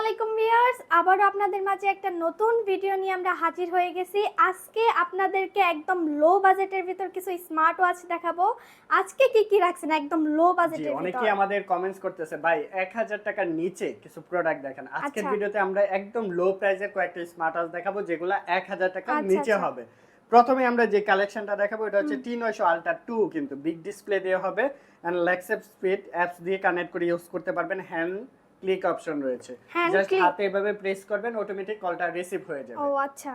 আলাইকুম ভিউয়ার্স আবারও আপনাদের মাঝে একটা নতুন ভিডিও নিয়ে আমরা হাজির হয়ে গেছি। আজকে আপনাদেরকে একদম লো বাজেটের ভিতর কিছু স্মার্ট ওয়াচ দেখাবো। আজকে কি কি রাখছেন একদম লো বাজেটের ভিতর? অনেকেই আমাদের কমেন্টস করতেছে ভাই এক হাজার টাকার নিচে কিছু প্রোডাক্ট দেখেন। আজকের আচ্ছা। ভিডিওতে আমরা একদম লো প্রাইসের কয়েকটা স্মার্ট ওয়াচ দেখাবো যেগুলো এক হাজার টাকার আচ্ছা, নিচে আচ্ছা। হবে। প্রথমে আমরা যে কালেকশনটা দেখাবো এটা হচ্ছে টি নয়শো আলট্রা টু কিন্তু বিগ ডিসপ্লে দিয়ে হবে। অ্যান্ড লেক্সেপ স্পিড অ্যাপস দিয়ে কানেক্ট করে ইউজ করতে পারবেন। হ্যান্ড ক্লিক অপশন রয়েছে। Just click? হাতে এভাবে প্রেস করবেন অটোমেটিক কলটা রিসিভ হয়ে যাবে। ও আচ্ছা।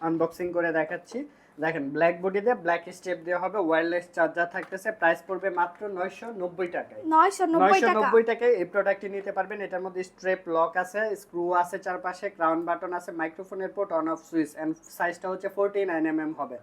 আনবক্সিং করে দেখাচ্ছি। দেখেন ব্ল্যাক বডি দিয়ে ব্ল্যাক স্টেপ দেওয়া হবে ওয়্যারলেস চার্জার থাকতেছে প্রাইস পড়বে মাত্র নয়শো নব্বই টাকায়। নয়শো নব্বই নয়শো টাকা নব্বই টাকায় এই প্রোডাক্টটি নিতে পারবেন। এটার মধ্যে স্ট্রেপ লক আছে স্ক্রু আছে চারপাশে ক্রাউন বাটন আছে মাইক্রোফোনের port on off switch and সাইজটা হচ্ছে ফোরটি নাইন এম হবে।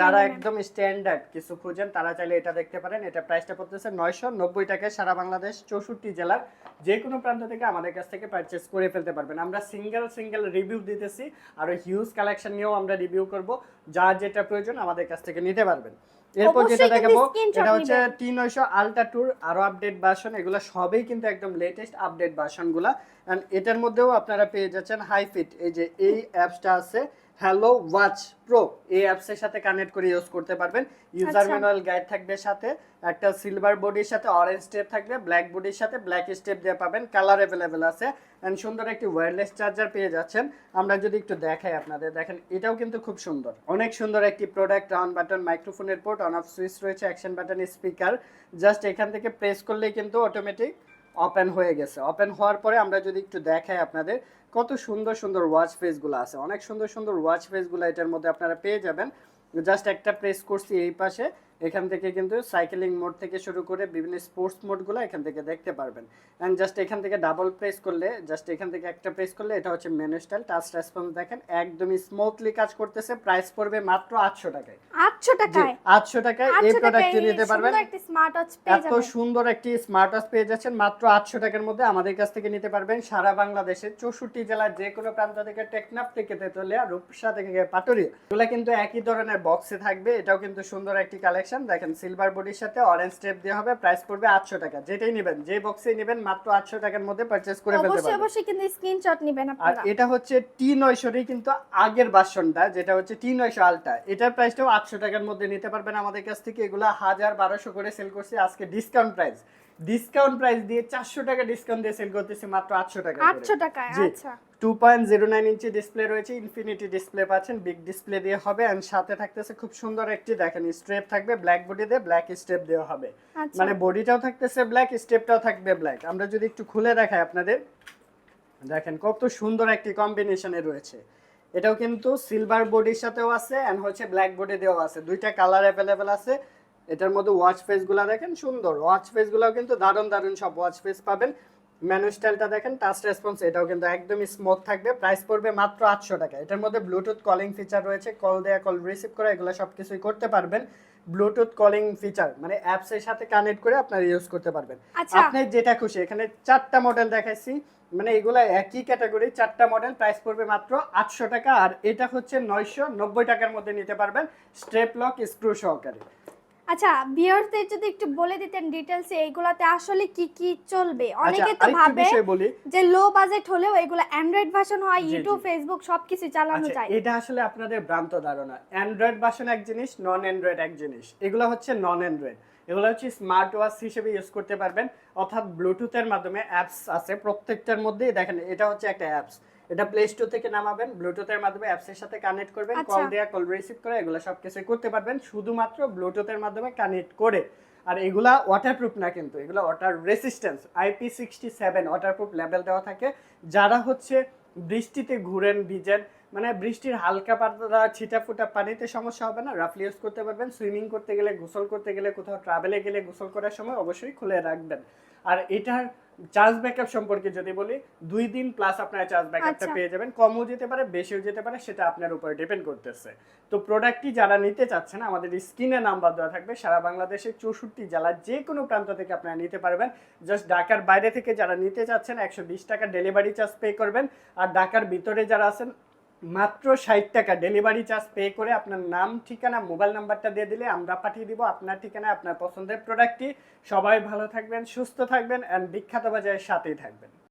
যারা একদম স্ট্যান্ডার্ড কিছু খুঁজেন তারা চাইলে এটা দেখতে পারেন। এটা প্রাইসটা পড়তেছে নয়শো নব্বই টাকায় সারা বাংলাদেশ চৌষট্টি জেলার যে কোনো প্রান্ত থেকে আমাদের কাছ থেকে পারচেস করে ফেলতে পারবেন। আমরা সিঙ্গেল সিঙ্গেল রিভিউ দিতেছি আর হিউজ কালেকশন নিয়েও আমরা রিভিউ করব। যা যেটা প্রয়োজন আমাদের কাছ থেকে নিতে পারবেন। এরপর যেটা দেখাবো এটা হচ্ছে তিন টি নয়শো আলট্রা টুর আরও আপডেট ভার্সন এগুলো সবই কিন্তু একদম লেটেস্ট আপডেট ভার্সনগুলো এন্ড এটার মধ্যেও আপনারা পেয়ে যাচ্ছেন হাইফিট এই যে এই অ্যাপসটা আছে হ্যালো ওয়াচ প্রো এই অ্যাপসের সাথে কানেক্ট করে ইউজ করতে পারবেন। ইউজার। ম্যানুয়াল গাইড থাকবে সাথে একটা সিলভার বডির সাথে অরেঞ্জ স্টেপ থাকবে ব্ল্যাক বডির সাথে ব্ল্যাক স্টেপ দিয়ে পাবেন কালার অ্যাভেলেবেল আছে। এন্ড সুন্দর একটি ওয়্যারলেস চার্জার পেয়ে যাচ্ছেন। আমরা যদি একটু দেখাই আপনাদের দেখেন এটাও কিন্তু খুব সুন্দর। অনেক সুন্দর একটি প্রোডাক্ট রাউন্ড বাটন মাইক্রোফোনের পোর্ট অন অফ সুইচ রয়েছে অ্যাকশন বাটন স্পিকার জাস্ট এখান থেকে প্রেস করলেই কিন্তু অটোমেটিক ওপেন হয়ে গেছে। ওপেন হওয়ার পরে আমরা যদি একটু দেখাই আপনাদের, কত সুন্দর সুন্দর ওয়াচ ফেসগুলো আছে। অনেক সুন্দর সুন্দর ওয়াচ ফেসগুলো এটার মধ্যে আপনারা পেয়ে যাবেন। জাস্ট একটা প্রেস করছি এই পাশে। এখান থেকে কিন্তু সাইকেলিং মোড থেকে শুরু করে বিভিন্ন স্পোর্টস মোডগুলো এখান থেকে দেখতে পারবেন। অ্যান্ড জাস্ট এখান থেকে ডাবল প্রেস করলে জাস্ট এখান থেকে একটা প্রেস করলে এটা হচ্ছে মেনু স্টাইল টাচ রেসপন্স দেখেন একদমই স্মুথলি কাজ করতেছে প্রাইস পড়বে মাত্র আটশো টাকায়। আটশো টাকায়? আটশো টাকায় এই প্রোডাক্টটি নিতে পারবেন। স্মার্ট ওয়াচ এত সুন্দর একটি স্মার্ট ওয়াচ পেয়ে যাচ্ছেন মাত্র আটশো টাকার মধ্যে আমাদের কাছ থেকে নিতে পারবেন। সারা বাংলাদেশে চৌষট্টি জেলার যে কোনো প্রান্ত থেকে টেকনাফ থেকে তেতুলিয়া রূপসা থেকে পাটুরিয়া এগুলো কিন্তু একই ধরনের বক্সে থাকবে। এটাও কিন্তু সুন্দর একটি কালেকশন দেখেন সিলভার বডির সাথে অরেঞ্জ স্টেপ দিয়ে হবে প্রাইস পড়বে আটশো টাকা। যেটাই নেবেন যে বক্সে নেবেন মাত্র আটশো টাকার মধ্যে পারচেস করে ফেলতে পারবেন। অবশ্যই অবশ্যই কিন্তু স্ক্রিনশট নেবেন আপনারা। আর এটা হচ্ছে টি নয়শোরই কিন্তু আগের ভার্সনটা যেটা হচ্ছে টি নয়শো আলটা এটার প্রাইসটাও আটশো টাকার মধ্যে নিতে পারবেন আমাদের কাছ থেকে। এগুলো হাজার বারোশো করে সেল করছি আজকে ডিসকাউন্ট প্রাইস ডিসকাউন্ট প্রাইস দিয়ে চারশো টাকা ডিসকাউন্ট দিয়ে সেল করতেছি মাত্র আটশো টাকা আটশো টাকা আচ্ছা। Two point zero nine inch display রয়েছে ইনফিনিটি ডিসপ্লে পাচ্ছেন বিগ ডিসপ্লে দিয়ে হবে অ্যান্ড সাথে থাকতেছে খুব সুন্দর একটি দেখেন স্ট্রেপ থাকবে ব্ল্যাক বডি দিয়ে ব্ল্যাক স্টেপ দেওয়া হবে। আচ্ছা। মানে বডিটাও থাকতেছে ব্ল্যাক স্টেপটাও থাকবে ব্ল্যাক আমরা যদি একটু খুলে দেখাই আপনাদের দেখেন কত সুন্দর একটি কম্বিনেশনে রয়েছে। এটাও কিন্তু সিলভার বডির সাথেও আছে এন্ড হচ্ছে ব্ল্যাক বডি দিয়েও আছে। দুইটা কালার অ্যাভেলেবেল আছে। এটার মধ্যে ওয়াচ ফেসগুলো দেখেন সুন্দর। ওয়াচ ফেসগুলোও কিন্তু দারুণ দারুণ সব ওয়াচ ফেস পাবেন। ম্যানু স্টাইলটা দেখেন টাচ রেসপন্স এটাও কিন্তু একদমই স্মুথ থাকবে। প্রাইস পড়বে মাত্র আটশো টাকা। এটার মধ্যে ব্লুটুথ কলিং ফিচার রয়েছে কল দেয়া কল রিসিভ করা এগুলো সব কিছুই করতে পারবেন। ব্লুটুথ কলিং ফিচার মানে অ্যাপস এর সাথে কানেক্ট করে আপনারা ইউজ করতে পারবেন। আচ্ছা। আপনি যেটা খুশি এখানে চারটা মডেল দেখাইছি মানে এগুলা একই ক্যাটাগরি চারটা মডেল প্রাইস পড়বে মাত্র আটশো টাকা। আর এটা হচ্ছে নয়শো নব্বই টাকার মধ্যে নিতে পারবেন স্ট্রেপ লক স্ক্রু সহকারে। আচ্ছা ভিউয়ারদের যদি একটু বলে দিতেন ডিটেলস এইগুলাতে আসলে কি কি চলবে? আচ্ছা অনেকে তো ভাবে যে লো বাজেট হলেও এগুলো অ্যান্ড্রয়েড ভার্সন হয়। ইউটিউব ফেসবুক সবকিছু চালানো আচ্ছা যায়। এটা আসলে আপনাদের ভ্রান্ত ধারণা। অ্যান্ড্রয়েড ভার্সন এক জিনিস নন অ্যান্ড্রয়েড এক জিনিস। এগুলো হচ্ছে নন অ্যান্ড্রয়েড এগুলো হচ্ছে স্মার্ট ওয়াচ হিসেবে ইউজ করতে পারবেন। অর্থাৎ ব্লুটুথের মাধ্যমে অ্যাপস আছে। প্রত্যেকটার মধ্যেই দেখেন এটা হচ্ছে একটা অ্যাপস এটা প্লে স্টোর থেকে নামাবেন ব্লুটুথের মাধ্যমে অ্যাপসের সাথে কানেক্ট করবেন আচ্ছা। কল দেওয়া কল রিসিভ করে এগুলো সব কিছুই করতে পারবেন শুধুমাত্র ব্লুটুথের মাধ্যমে কানেক্ট করে। আর এগুলা ওয়াটারপ্রুফ না কিন্তু এগুলো water resistance IP sixty seven waterproof level দেওয়া থাকে। যারা হচ্ছে বৃষ্টিতে ঘুরেন ভিজেন মানে বৃষ্টির হালকা পাতলা ছিটা ফুটা পানিতে সমস্যা হবে না রাফলি ইউজ করতে পারবেন। সুইমিং করতে গেলে গোসল করতে গেলে কোথাও ট্রাভেলে গেলে গোসল করার সময় অবশ্যই খুলে রাখবেন। আর এটার চার্জ ব্যাকআপ সম্পর্কে যদি বলি দুই দিন প্লাস আপনারা চার্জ ব্যাকআপটা আচ্ছা। পেয়ে যাবেন। কমও যেতে পারে বেশিও যেতে পারে সেটা আপনার উপরে ডিপেন্ড করতেছে। তো প্রোডাক্টটি যারা নিতে চাচ্ছেন আমাদের স্ক্রিনে নাম্বার দেওয়া থাকবে। সারা বাংলাদেশের চৌষট্টি জেলার যে কোনো প্রান্ত থেকে আপনারা নিতে পারবেন। জাস্ট ঢাকার বাইরে থেকে যারা নিতে চাচ্ছেন একশো বিশ টাকা ডেলিভারি চার্জ পে করবেন। আর ঢাকার ভিতরে যারা আছেন মাত্র ষাট টাকা। ডেলিভারি চার্জ পে করে আপনার নাম, ঠিকানা মোবাইল নাম্বারটা দিয়ে দিলে আমরা পাঠিয়ে দিব আপনার ঠিকানায় আপনার পছন্দের প্রোডাক্টটি সবাই ভালো থাকবেন, সুস্থ থাকবেন অ্যান্ড বিখ্যাত বাজারের সাথেই থাকবেন।